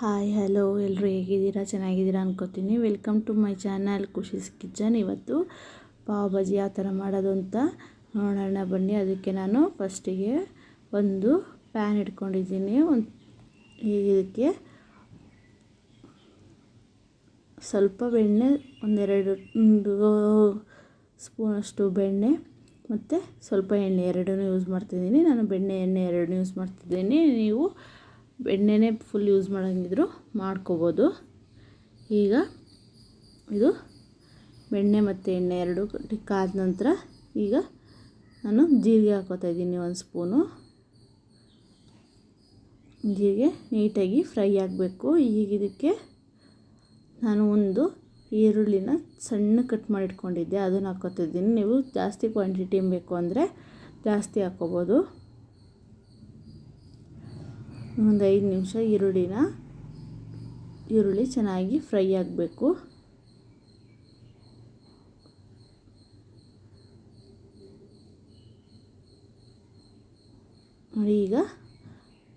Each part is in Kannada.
ಹಾಯ್, ಹಲೋ ಎಲ್ಲರೂ ಹೇಗಿದ್ದೀರಾ? ಚೆನ್ನಾಗಿದ್ದೀರಾ ಅನ್ಕೋತೀನಿ. Welcome to my channel Khushi's kitchen ಇವತ್ತು ಪಾವ್ ಭಾಜಿ ಯಾವ ಥರ ಮಾಡೋದು ಅಂತ ನೋಡೋಣ ಬನ್ನಿ. ಅದಕ್ಕೆ ನಾನು ಫಸ್ಟಿಗೆ ಒಂದು ಪ್ಯಾನ್ ಇಟ್ಕೊಂಡಿದ್ದೀನಿ. ಒಂದು ಇದಕ್ಕೆ ಸ್ವಲ್ಪ ಬೆಣ್ಣೆ, ಒಂದೆರಡು, ಒಂದು ಸ್ಪೂನಷ್ಟು ಬೆಣ್ಣೆ ಮತ್ತು ಸ್ವಲ್ಪ ಎಣ್ಣೆ ಎರಡನ್ನೂ ಯೂಸ್ ಮಾಡ್ತಿದ್ದೀನಿ. ನಾನು ಬೆಣ್ಣೆ, ಎಣ್ಣೆ ಎರಡನ್ನೂ ಯೂಸ್ ಮಾಡ್ತಿದ್ದೀನಿ. ನೀವು ಬೆಣ್ಣೆನೇ ಫುಲ್ ಯೂಸ್ ಮಾಡೋಂಗಿದ್ರು ಮಾಡ್ಕೋಬೋದು. ಈಗ ಇದು ಬೆಣ್ಣೆ ಮತ್ತು ಎಣ್ಣೆ ಎರಡು ಟಿಕ್ಕಾದ ನಂತರ ಈಗ ನಾನು ಜೀರಿಗೆ ಹಾಕೋತಾ ಇದ್ದೀನಿ ಒಂದು ಸ್ಪೂನು ಜೀರಿಗೆ ನೀಟಾಗಿ ಫ್ರೈ ಆಗಬೇಕು. ಈಗ ಇದಕ್ಕೆ ನಾನು ಒಂದು ಈರುಳ್ಳಿನ ಸಣ್ಣ ಕಟ್ ಮಾಡಿಟ್ಕೊಂಡಿದ್ದೆ. ಅದನ್ನು ಹಾಕೋತಿದ್ದೀನಿ ನೀವು ಜಾಸ್ತಿ ಕ್ವಾಂಟಿಟಿ ಬೇಕು ಅಂದರೆ ಜಾಸ್ತಿ ಹಾಕ್ಕೋಬೋದು ಒಂದು ಐದು ನಿಮಿಷ ಈರುಳ್ಳಿನ, ಈರುಳ್ಳಿ ಚೆನ್ನಾಗಿ ಫ್ರೈ ಆಗಬೇಕು. ಈಗ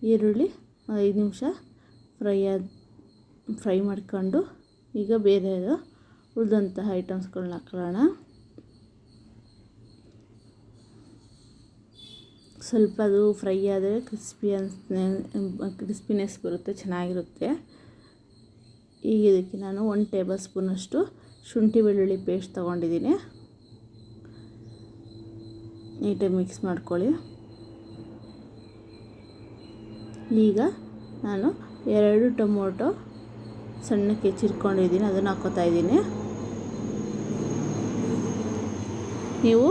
ಈರುಳ್ಳಿ ಐದು ನಿಮಿಷ ಫ್ರೈ ಆದ, ಫ್ರೈ ಮಾಡ್ಕೊಂಡು ಈಗ ಬೇರೆ ಉಳಿದಂತಹ ಐಟಮ್ಸ್ಗಳನ್ನ ಹಾಕೊಳ್ಳೋಣ. ಸ್ವಲ್ಪ ಅದು ಫ್ರೈ ಆದರೆ ಕ್ರಿಸ್ಪಿ ಕ್ರಿಸ್ಪಿನೆಸ್ ಬರುತ್ತೆ, ಚೆನ್ನಾಗಿರುತ್ತೆ. ಈಗ ಇದಕ್ಕೆ ನಾನು ಒನ್ ಟೇಬಲ್ ಸ್ಪೂನಷ್ಟು ಶುಂಠಿ ಬೆಳ್ಳುಳ್ಳಿ ಪೇಸ್ಟ್ ತೊಗೊಂಡಿದ್ದೀನಿ. ನೀಟಾಗಿ ಮಿಕ್ಸ್ ಮಾಡ್ಕೊಳ್ಳಿ. ಈಗ ನಾನು ಎರಡು ಟೊಮೊಟೊ ಸಣ್ಣಕ್ಕೆ ಹೆಚ್ಚಿರ್ಕೊಂಡಿದ್ದೀನಿ ಅದನ್ನು ಹಾಕೋತಾ ಇದ್ದೀನಿ. ನೀವು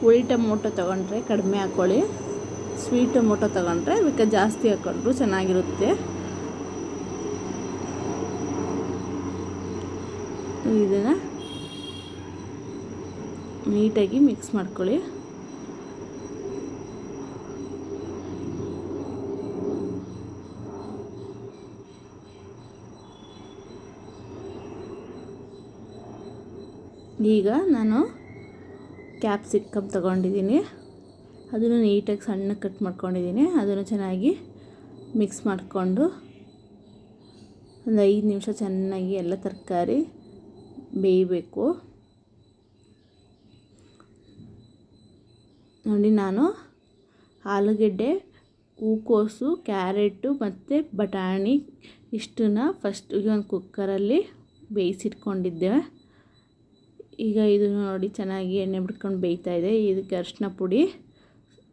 ಹುಳಿ ಟೊಮೊಟೊ ತೊಗೊಂಡ್ರೆ ಕಡಿಮೆ ಹಾಕ್ಕೊಳ್ಳಿ ಸ್ವೀಟ್ ಟೊಮೊಟೊ ತೊಗೊಂಡ್ರೆ ಅದಕ್ಕೆ ಜಾಸ್ತಿ ಹಾಕ್ಕೊಂಡ್ರು ಚೆನ್ನಾಗಿರುತ್ತೆ. ಇದನ್ನು ನೀಟಾಗಿ ಮಿಕ್ಸ್ ಮಾಡ್ಕೊಳ್ಳಿ. ಈಗ ನಾನು ಕ್ಯಾಪ್ಸಿಕಮ್ ತಗೊಂಡಿದ್ದೀನಿ. ಅದನ್ನು ನೀಟಾಗಿ ಸಣ್ಣ ಕಟ್ ಮಾಡ್ಕೊಂಡಿದ್ದೀನಿ. ಅದನ್ನು ಚೆನ್ನಾಗಿ ಮಿಕ್ಸ್ ಮಾಡಿಕೊಂಡು ಒಂದು ಐದು ನಿಮಿಷ ಚೆನ್ನಾಗಿ ಎಲ್ಲ ತರಕಾರಿ ಬೇಯಬೇಕು. ನೋಡಿ, ನಾನು ಆಲೂಗೆಡ್ಡೆ, ಹೂಕೋಸು, ಕ್ಯಾರೆಟು ಮತ್ತು ಬಟಾಣಿ ಇಷ್ಟನ್ನ ಫಸ್ಟ್ ಒಂದು ಕುಕ್ಕರಲ್ಲಿ ಬೇಯಿಸಿಟ್ಕೊಂಡಿದ್ದೆ ಈಗ ಇದು ನೋಡಿ ಚೆನ್ನಾಗಿ ಎಣ್ಣೆ ಬಿಟ್ಕೊಂಡು ಬೇಯ್ತಾ ಇದೆ. ಇದಕ್ಕೆ ಅರಿಶಿನ ಪುಡಿ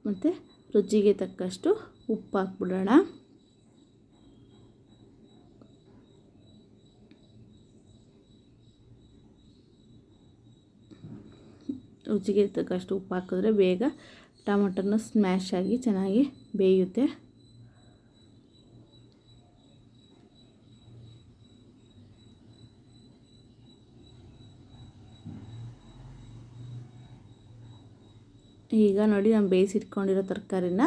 ಮತ್ತು ರುಚಿಗೆ ತಕ್ಕಷ್ಟು ಉಪ್ಪು ಹಾಕ್ಬಿಡೋಣ. ರುಚಿಗೆ ತಕ್ಕಷ್ಟು ಉಪ್ಪು ಹಾಕಿದ್ರೆ ಬೇಗ ಟೊಮಟೊನ ಸ್ಮ್ಯಾಶ್ ಆಗಿ ಚೆನ್ನಾಗಿ ಬೇಯುತ್ತೆ. ಈಗ ನೋಡಿ ನಾನು ಬೇಯಿಸಿಟ್ಕೊಂಡಿರೋ ತರಕಾರಿನ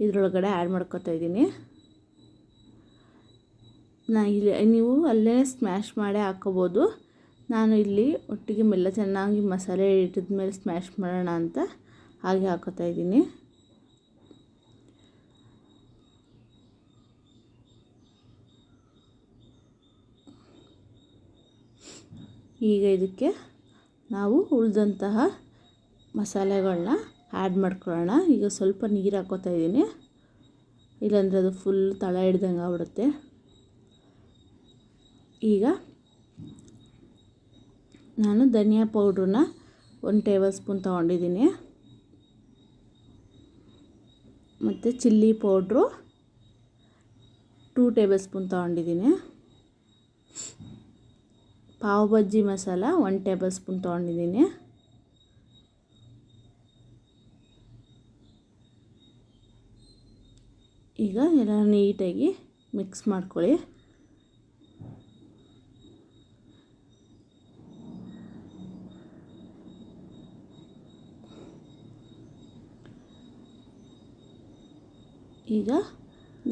ಇದರೊಳಗಡೆ ಆ್ಯಡ್ ಮಾಡ್ಕೊತಾ ಇದ್ದೀನಿ. ನಾ ಇಲ್ಲಿ, ನೀವು ಅಲ್ಲೇ ಸ್ಮ್ಯಾಶ್ ಮಾಡೇ ಹಾಕೋಬೋದು. ನಾನು ಇಲ್ಲಿ ಒಟ್ಟಿಗೆ ಮೆಲ್ಲ ಚೆನ್ನಾಗಿ ಮಸಾಲೆ ಇಟ್ಟಿದ ಮೇಲೆ ಸ್ಮ್ಯಾಶ್ ಮಾಡೋಣ ಅಂತ ಹಾಗೆ ಹಾಕೋತಾ ಇದ್ದೀನಿ. ಈಗ ಇದಕ್ಕೆ ನಾವು ಉಳಿದಂತಹ ಮಸಾಲೆಗಳನ್ನ ಆ್ಯಡ್ ಮಾಡ್ಕೊಳ್ಳೋಣ. ಈಗ ಸ್ವಲ್ಪ ನೀರು ಹಾಕೋತಾ ಇದ್ದೀನಿ. ಇಲ್ಲಾಂದರೆ ಅದು ಫುಲ್ ತಳ ಹಿಡ್ದಂಗೆ ಆಗ್ಬಿಡುತ್ತೆ. ಈಗ ನಾನು ಧನಿಯಾ ಪೌಡ್ರನ್ನ ಒಂದು ಟೇಬಲ್ ಸ್ಪೂನ್ ತೊಗೊಂಡಿದ್ದೀನಿ. ಮತ್ತು chilli powder two tablespoon ತೊಗೊಂಡಿದ್ದೀನಿ. Pav bhaji masala one tablespoon ತೊಗೊಂಡಿದ್ದೀನಿ. ಈಗ ಎಲ್ಲ ನೀಟಾಗಿ ಮಿಕ್ಸ್ ಮಾಡ್ಕೊಳ್ಳಿ. ಈಗ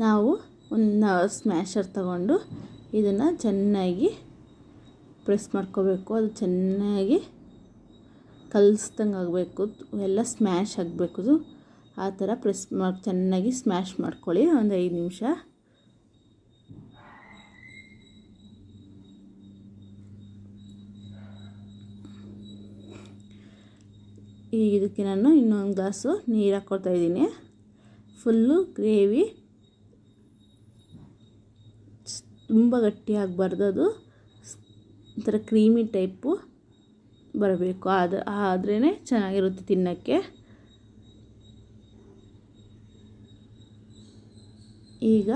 ನಾವು ಒಂದು ಸ್ಮ್ಯಾಶರ್ ತಗೊಂಡು ಇದನ್ನು ಚೆನ್ನಾಗಿ ಪ್ರೆಸ್ ಮಾಡ್ಕೋಬೇಕು. ಅದು ಚೆನ್ನಾಗಿ ಕಲಿಸ್ದಂಗೆ ಆಗಬೇಕು ಎಲ್ಲ ಸ್ಮ್ಯಾಶ್ ಆಗಬೇಕು. ಆ ಥರ ಪ್ರೆಸ್ ಮಾಡಿ ಚೆನ್ನಾಗಿ ಸ್ಮ್ಯಾಶ್ ಮಾಡ್ಕೊಳ್ಳಿ ಒಂದು ಐದು ನಿಮಿಷ. ಈ ಇದಕ್ಕೆ ನಾನು ಇನ್ನೊಂದು ಗ್ಲಾಸು ನೀರು ಹಾಕ್ಕೊಳ್ತಾ ಇದ್ದೀನಿ. Full gravy. ತುಂಬ ಗಟ್ಟಿ ಆಗಬಾರ್ದು ಅದು. ಒಂಥರ ಕ್ರೀಮಿ ಟೈಪು ಬರಬೇಕು. ಅದು ಆದ್ರೇ ಚೆನ್ನಾಗಿರುತ್ತೆ ತಿನ್ನೋಕ್ಕೆ. ಈಗ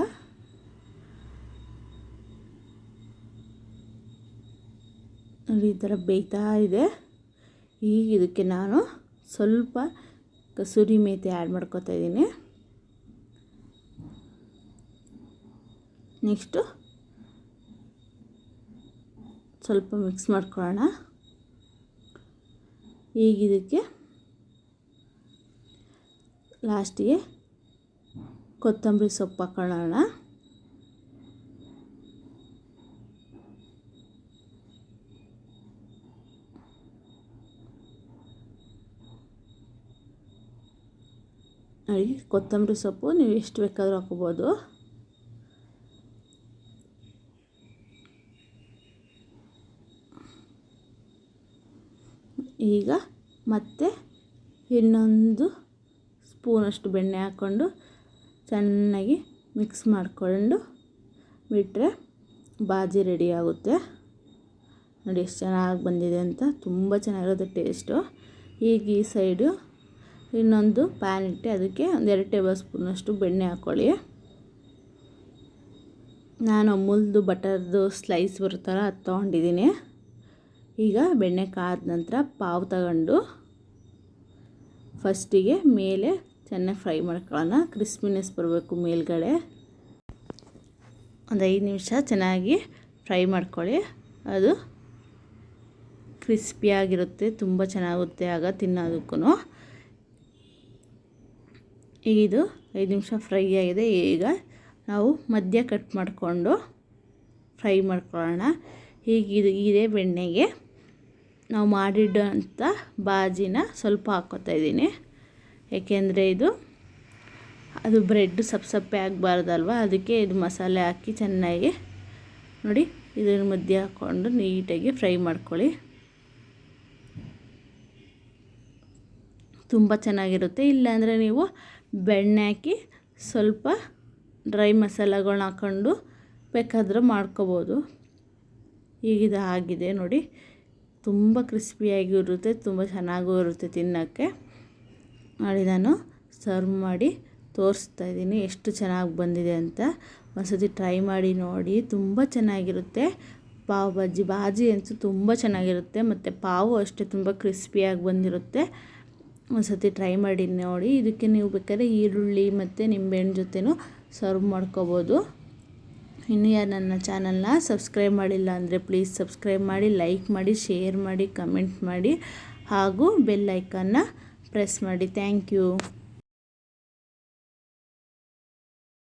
ಈ ಥರ ಬೇಯ್ತಾ ಇದೆ. ಈಗ ಇದಕ್ಕೆ ನಾನು ಸ್ವಲ್ಪ ಕಸೂರಿ ಮೇಥಿ ಆ್ಯಡ್ ಮಾಡ್ಕೊತಾ ಇದ್ದೀನಿ. ನೆಕ್ಸ್ಟು ಸ್ವಲ್ಪ ಮಿಕ್ಸ್ ಮಾಡ್ಕೊಳ್ಳೋಣ. ಈಗ ಇದಕ್ಕೆ ಲಾಸ್ಟಿಗೆ ಕೊತ್ತಂಬರಿ ಸೊಪ್ಪು ಹಾಕೊಳ್ಳೋಣ ನೋಡಿ ಕೊತ್ತಂಬರಿ ಸೊಪ್ಪು ನೀವು ಎಷ್ಟು ಬೇಕಾದರೂ ಹಾಕೋಬೋದು. ಈಗ ಮತ್ತೆ ಇನ್ನೊಂದು ಸ್ಪೂನಷ್ಟು ಬೆಣ್ಣೆ ಹಾಕ್ಕೊಂಡು ಚೆನ್ನಾಗಿ ಮಿಕ್ಸ್ ಮಾಡಿಕೊಂಡು ಬಿಟ್ಟರೆ ಬಾಜಿ ರೆಡಿ ಆಗುತ್ತೆ. ನೋಡಿ ಎಷ್ಟು ಚೆನ್ನಾಗಿ ಬಂದಿದೆ ಅಂತ, ತುಂಬ ಚೆನ್ನಾಗಿರುತ್ತೆ ಟೇಸ್ಟು. ಈಗ ಈ ಸೈಡು ಇನ್ನೊಂದು ಪ್ಯಾನ್ ಇಟ್ಟು ಅದಕ್ಕೆ ಒಂದೆರಡು ಟೇಬಲ್ ಸ್ಪೂನಷ್ಟು ಬೆಣ್ಣೆ ಹಾಕ್ಕೊಳ್ಳಿ ನಾನು ಅಮೂಲ್ದು ಬಟರ್ದು ಸ್ಲೈಸ್ ಬರುತ್ತಲ್ಲ ಅದು ತೊಗೊಂಡಿದ್ದೀನಿ. ಈಗ ಬೆಣ್ಣೆ ಕಾದ ನಂತರ ಪಾವು ತಗೊಂಡು ಫಸ್ಟಿಗೆ ಮೇಲೆ ಚೆನ್ನಾಗಿ ಫ್ರೈ ಮಾಡ್ಕೊಳ್ಳೋಣ. ಕ್ರಿಸ್ಪಿನೆಸ್ ಬರಬೇಕು ಮೇಲ್ಗಡೆ. ಒಂದು ಐದು ನಿಮಿಷ ಚೆನ್ನಾಗಿ ಫ್ರೈ ಮಾಡ್ಕೊಳ್ಳಿ. ಅದು ಕ್ರಿಸ್ಪಿಯಾಗಿರುತ್ತೆ ತುಂಬ ಚೆನ್ನಾಗುತ್ತೆ ಆಗ ತಿನ್ನೋದಕ್ಕೂ ಈಗ ಇದು ಐದು ನಿಮಿಷ ಫ್ರೈ ಆಗಿದೆ. ಈಗ ನಾವು ಮಧ್ಯ ಕಟ್ ಮಾಡಿಕೊಂಡು ಫ್ರೈ ಮಾಡ್ಕೊಳ್ಳೋಣ. ಈಗ ಇದು ಇದೇ ಬೆಣ್ಣೆಗೆ ನಾವು ಮಾಡಿಡೋಂಥ ಬಾಜಿನ ಸ್ವಲ್ಪ ಹಾಕ್ಕೋತಾ ಇದ್ದೀನಿ. ಏಕೆಂದರೆ ಇದು, ಅದು ಬ್ರೆಡ್ ಸಪ್ ಸಪ್ಪೆ ಆಗಬಾರ್ದಲ್ವ? ಅದಕ್ಕೆ ಇದು ಮಸಾಲೆ ಹಾಕಿ ಚೆನ್ನಾಗಿ, ನೋಡಿ, ಇದರ ಮಧ್ಯೆ ಹಾಕ್ಕೊಂಡು ನೀಟಾಗಿ ಫ್ರೈ ಮಾಡ್ಕೊಳ್ಳಿ. ತುಂಬ ಚೆನ್ನಾಗಿರುತ್ತೆ. ಇಲ್ಲಾಂದರೆ ನೀವು ಬೆಣ್ಣೆ ಹಾಕಿ ಸ್ವಲ್ಪ ಡ್ರೈ ಮಸಾಲೆಗಳನ್ನ ಹಾಕ್ಕೊಂಡು ಬೇಕಾದರೂ ಮಾಡ್ಕೋಬೋದು. ಈಗಿದು ಆಗಿದೆ, ನೋಡಿ. ತುಂಬ ಕ್ರಿಸ್ಪಿಯಾಗಿ ಇರುತ್ತೆ ತುಂಬ ಚೆನ್ನಾಗೂ ಇರುತ್ತೆ ತಿನ್ನೋಕ್ಕೆ. ನೋಡಿ ನಾನು ಸರ್ವ್ ಮಾಡಿ ತೋರಿಸ್ತಾ ಇದ್ದೀನಿ ಎಷ್ಟು ಚೆನ್ನಾಗಿ ಬಂದಿದೆ ಅಂತ. ಒಂದ್ಸತಿ ಟ್ರೈ ಮಾಡಿ ನೋಡಿ, ತುಂಬ ಚೆನ್ನಾಗಿರುತ್ತೆ. ಪಾವ್ ಬಜ್ಜಿ, ಬಾಜಿ ಅಂತೂ ತುಂಬ ಚೆನ್ನಾಗಿರುತ್ತೆ. ಮತ್ತು ಪಾವು ಅಷ್ಟೇ ತುಂಬ ಕ್ರಿಸ್ಪಿಯಾಗಿ ಬಂದಿರುತ್ತೆ. ಒಂದ್ಸತಿ ಟ್ರೈ ಮಾಡಿ ನೋಡಿ. ಇದಕ್ಕೆ ನೀವು ಬೇಕಾದ್ರೆ ಈರುಳ್ಳಿ ಮತ್ತು ನಿಂಬೆಹಣ್ಣು ಜೊತೆನೂ ಸರ್ವ್ ಮಾಡ್ಕೋಬೋದು. ಇನ್ನು ಯಾರು ನನ್ನ ಚಾನಲ್ನ ಸಬ್ಸ್ಕ್ರೈಬ್ ಮಾಡಿಲ್ಲ ಅಂದರೆ ಪ್ಲೀಸ್ ಸಬ್ಸ್ಕ್ರೈಬ್ ಮಾಡಿ, ಲೈಕ್ ಮಾಡಿ, ಶೇರ್ ಮಾಡಿ, ಕಮೆಂಟ್ ಮಾಡಿ. ಹಾಗೂ ಬೆಲ್ ಐಕನ್ನ ಪ್ರೆಸ್ ಮಾಡಿ. Thank you